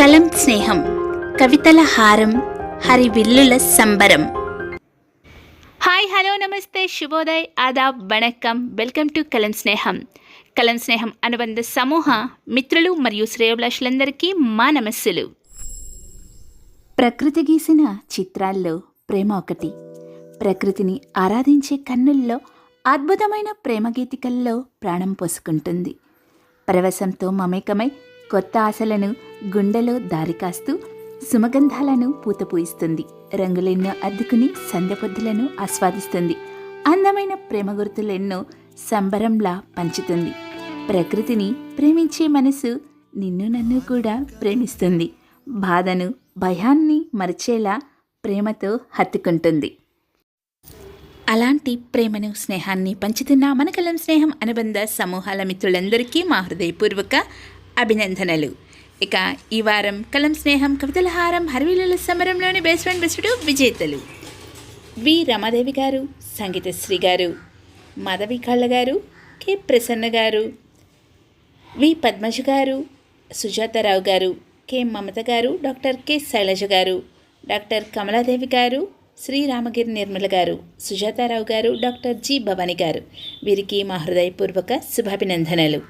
కలం స్నేహం కవితల హారం హరివిల్లుల సంబరం. హాయ్ హలో నమస్తే శుభోదయ్ ఆదాబ్ వణక్కం. వెల్కమ్ టు కలం స్నేహం. కలం స్నేహం అనుబంధ సమూహ మిత్రులు మరియు శ్రేయోభిలాషులందరికీ మా నమస్సులు. ప్రకృతి గీసిన చిత్రాల్లో ప్రేమ ఒకటి. ప్రకృతిని ఆరాధించే కన్నుల్లో అద్భుతమైన ప్రేమ గీతికల్లో ప్రాణం పోసుకుంటుంది. పరవశంతో మమేకమై కొత్త ఆశలను గుండెలో దారి కాస్తూ సుమగంధాలను పూతపూయిస్తుంది. రంగులెన్నో అద్దుకుని సంధ్యపొద్దులను ఆస్వాదిస్తుంది. అందమైన ప్రేమ గుర్తులెన్నో సంబరంలా పంచుతుంది. ప్రకృతిని ప్రేమించే మనసు నిన్ను నన్ను కూడా ప్రేమిస్తుంది. బాధను భయాన్ని మరిచేలా ప్రేమతో హత్తుకుంటుంది. అలాంటి ప్రేమను స్నేహాన్ని పంచుతున్న మనకలం స్నేహం అనుబంధ సమూహాల మిత్రులందరికీ మా హృదయపూర్వక అభినందనలు. ఇక ఈ వారం కలం స్నేహం కవితల హారం హరివిలుల సమరంలోని బేస్మెంట్ ఫ్రెండ్ బెస్టుడు విజేతలు. వి. రమాదేవి గారు సంగీతశ్రీ గారు మాధవి కళ్ళ గారు కె. ప్రసన్న గారు వి. పద్మజ గారు సుజాతారావు గారు కె. మమత గారు డాక్టర్ కె. శైలజ గారు డాక్టర్ కమలాదేవి గారు శ్రీ రామగిరి నిర్మల గారు సుజాతారావు గారు డాక్టర్ జి భవాని గారు. వీరికి మా హృదయపూర్వక శుభాభినందనలు.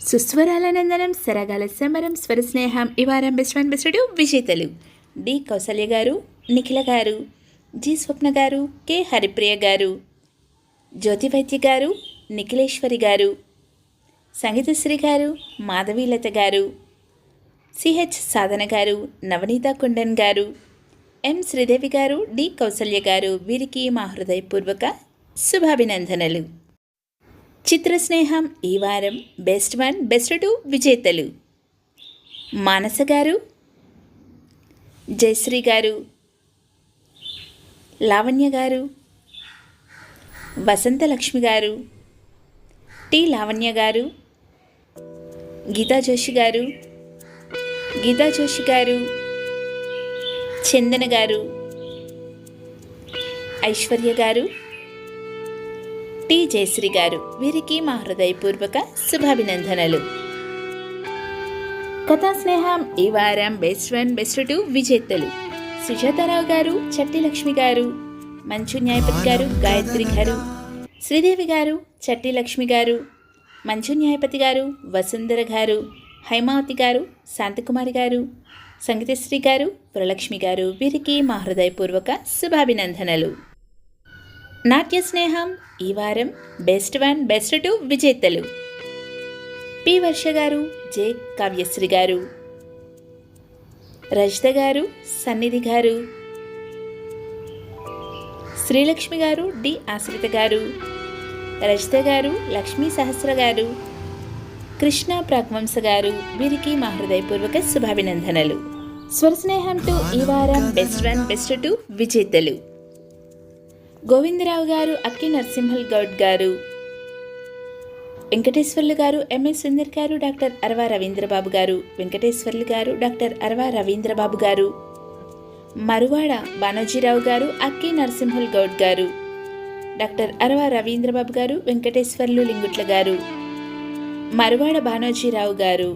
సుస్వరాలనందనం సరగాల సమరం స్వర స్నేహం ఇవారం వారం బెస్ట్ బెస్టుడు విజేతలు. డి కౌసల్య గారు నిఖిల గారు. జి స్వప్న గారు కె హరిప్రియ గారు. జ్యోతి వైద్య గారు నిఖిలేశ్వరి గారు. సంగీతశ్రీ గారు మాధవీలత గారు. సిహెచ్ సాధన గారు నవనీత కుండన్ గారు. ఎం శ్రీదేవి గారు డి కౌసల్య గారు వీరికి మా హృదయపూర్వక శుభాభినందనలు. చిత్రస్నేహం ఈ వారం బెస్ట్ వన్ బెస్ట్ టూ విజేతలు. మానస గారు జయశ్రీ గారు లావణ్య గారు వసంతలక్ష్మి గారు టి లావణ్య గారు గీతా జోషి గారు గీతా జోషి గారు చందన గారు ఐశ్వర్య గారు టి జయశ్రీ గారు వీరికి మా హృదయపూర్వక శుభాభినందనలు. కథా స్నేహం ఈ వారం బెస్ట్ వన్ బెస్ట్ టూ విజేతలు. సుజాతారావు గారు చట్టి లక్ష్మి గారు మంచు న్యాయపతి గారు గాయత్రి గారు శ్రీదేవి గారు చట్టి లక్ష్మి గారు మంచు న్యాయపతి గారు వసుంధర గారు హైమావతి గారు శాంతకుమారి గారు సంగీతశ్రీ గారు పురలక్ష్మి గారు వీరికి మా హృదయపూర్వక శుభాభినందనలు. నాట్య స్నేహం ఈ వారం బెస్ట్ వన్ బెస్ట్ టూ విజేతలు. పి వర్ష గారు జే కావ్యశ్రీ గారు. రజిత గారు సన్నిధి గారు. శ్రీలక్ష్మి గారు డి ఆశ్రిత గారు. రజిత గారు లక్ష్మీ సహస్ర గారు. కృష్ణ ప్రాగ్వంశ గారు వీరికి మా హృదయపూర్వక శుభాభినందనలు. స్వరస్నేహం టు ఈ వారం బెస్ట్ వన్ బెస్ట్ టూ విజేతలు. గోవిందరావు గారు అక్కి నరసింహల్ గౌడ్ గారు. వెంకటేశ్వర్లు గారు ఎంఎస్ సుందర్ గారు డాక్టర్ అరవా రవీంద్రబాబు గారు. వెంకటేశ్వర్లు గారు డాక్టర్ అరవా రవీంద్రబాబు గారు. మరువాడ బానోజీరావు గారు అక్కి నరసింహల్ గౌడ్ గారు. డాక్టర్ అరవా రవీంద్రబాబు గారు వెంకటేశ్వర్లు లింగుట్ల గారు. మరువాడ బానోజీరావు గారు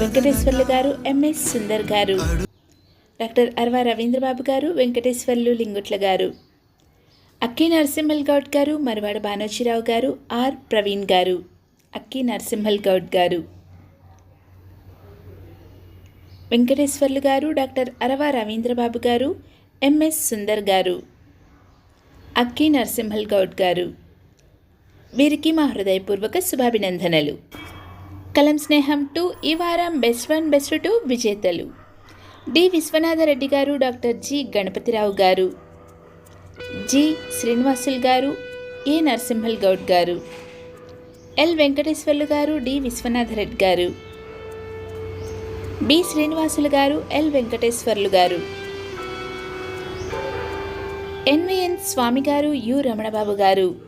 వెంకటేశ్వర్లు గారు ఎంఎస్ సుందర్ గారు డాక్టర్ అరవా రవీంద్రబాబు గారు వెంకటేశ్వర్లు లింగుట్ల గారు అక్కి నరసింహల్ గౌడ్ గారు మరవాడ బానోజీరావు గారు ఆర్ ప్రవీణ్ గారు అక్కి నరసింహల్ గౌడ్ గారు. వెంకటేశ్వర్లు గారు డాక్టర్ అరవా రవీంద్రబాబు గారు ఎంఎస్ సుందర్ గారు అక్కి నరసింహల్ గౌడ్ గారు. వీరికి మా హృదయపూర్వక శుభాభినందనలు. కలం స్నేహం టూ ఈ వారం బెస్ట్ వన్ బెస్ట్ టూ విజేతలు. డి విశ్వనాథరెడ్డి గారు డాక్టర్ జి గణపతిరావు గారు. జి శ్రీనివాసులు గారు ఏ నరసింహల్ గౌడ్ గారు. ఎల్ వెంకటేశ్వర్లు గారు డి విశ్వనాథరెడ్డి గారు. బి శ్రీనివాసులు గారు ఎల్ వెంకటేశ్వర్లు గారు. ఎన్విఎన్ స్వామి గారు యు రమణబాబు గారు.